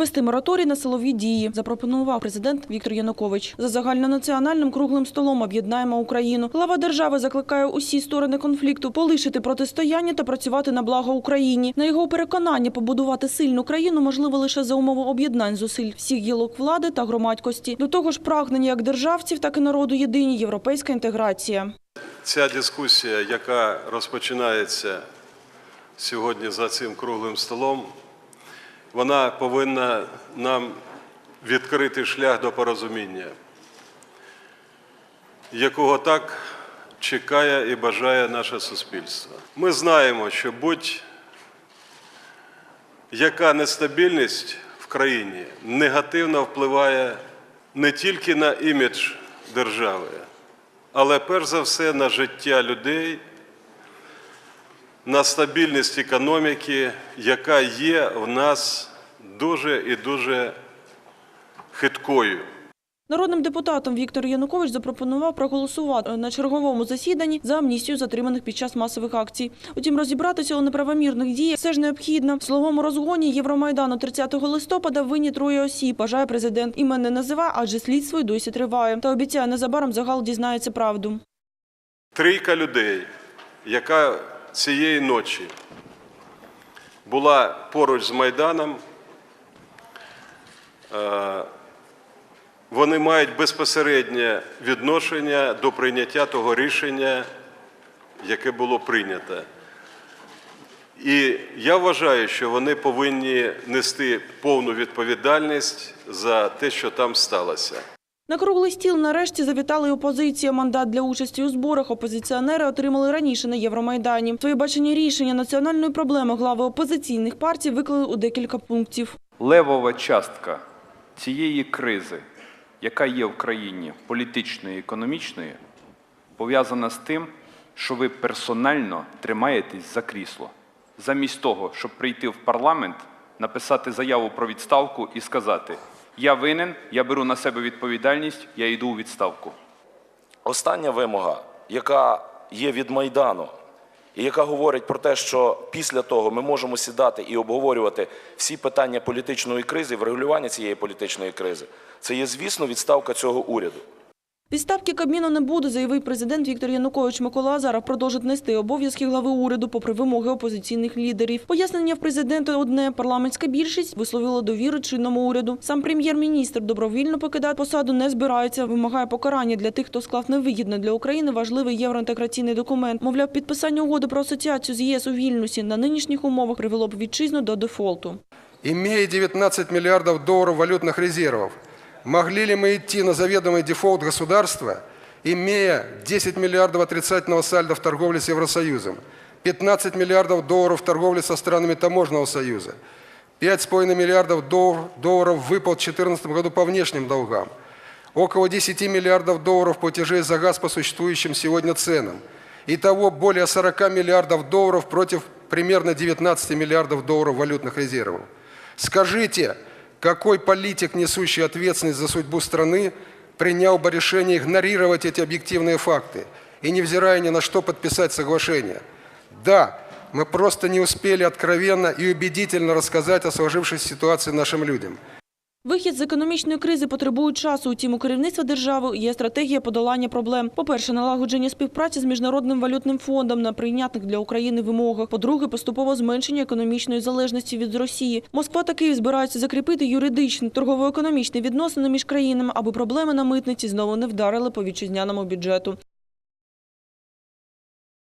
Вести мораторій на силові дії запропонував президент Віктор Янукович. За загальнонаціональним круглим столом об'єднаємо Україну. Глава держави закликає усі сторони конфлікту полишити протистояння та працювати на благо Україні. На його переконання, побудувати сильну країну можливо лише за умови об'єднань зусиль всіх гілок влади та громадськості. До того ж, прагнення як державців, так і народу єдині європейська інтеграція. Ця дискусія, яка розпочинається сьогодні за цим круглим столом, вона повинна нам відкрити шлях до порозуміння, якого так чекає і бажає наше суспільство. Ми знаємо, що будь-яка нестабільність в країні негативно впливає не тільки на імідж держави, але перш за все на життя людей, на стабільність економіки, яка є в нас дуже і дуже хиткою. Народним депутатом Віктор Янукович запропонував проголосувати на черговому засіданні за амністію затриманих під час масових акцій. Утім, розібратися у неправомірних діях все ж необхідно. В словому розгоні Євромайдану 30 листопада винні троє осіб. Бажає президент. Імен не називає, адже слідство й досі триває. Та обіцяє, незабаром загал дізнається правду. Трійка людей, яка цієї ночі була поруч з Майданом, е, вони мають безпосереднє відношення до прийняття того рішення, яке було прийнято. І я вважаю, що вони повинні нести повну відповідальність за те, що там сталося. На круглий стіл нарешті завітала й опозиція. Мандат для участі у зборах опозиціонери отримали раніше на Євромайдані. Своє бачення рішення національної проблеми глави опозиційних партій виклали у декілька пунктів. левова частка цієї кризи, яка є в країні політичної і економічної, пов'язана з тим, що ви персонально тримаєтесь за крісло, замість того, щоб прийти в парламент, написати заяву про відставку і сказати: Я винен, я беру на себе відповідальність, я йду у відставку. Остання вимога, яка є від Майдану, і яка говорить про те, що після того ми можемо сідати і обговорювати всі питання політичної кризи, врегулювання цієї політичної кризи, це є, звісно, відставка цього уряду. Відставки Кабміну не буде, заявив президент Віктор Янукович. Микола Азаров продовжить нести обов'язки глави уряду попри вимоги опозиційних лідерів. Пояснення в президента одне – парламентська більшість висловила довіру чинному уряду. Сам прем'єр-міністр добровільно покидати посаду не збирається, вимагає покарання для тих, хто склав невигідно для України важливий євроінтеграційний документ. Мовляв, підписання угоди про асоціацію з ЄС у Вільнюсі на нинішніх умовах привело б вітчизну до дефолту. Имея 19 миллиардов долларов валютных резервов, могли ли мы идти на заведомый дефолт государства, имея 10 миллиардов отрицательного сальда в торговле с Евросоюзом, 15 миллиардов долларов в торговле со странами Таможенного союза, 5,5 миллиардов доллар- долларов выпал в 2014 году по внешним долгам, около 10 миллиардов долларов платежей за газ по существующим сегодня ценам. Итого более 40 миллиардов долларов против примерно 19 миллиардов долларов валютных резервов. Скажите, какой политик, несущий ответственность за судьбу страны, принял бы решение игнорировать эти объективные факты и, невзирая ни на что, подписать соглашение? Да, мы просто не успели откровенно и убедительно рассказать о сложившейся ситуации нашим людям. Вихід з економічної кризи потребує часу. Утім, у керівництва держави є стратегія подолання проблем. По-перше, налагодження співпраці з міжнародним валютним фондом на прийнятних для України вимогах. По-друге, поступове зменшення економічної залежності від Росії. Москва та Київ збираються закріпити юридичні торгово-економічні відносини між країнами, аби проблеми на митниці знову не вдарили по вітчизняному бюджету.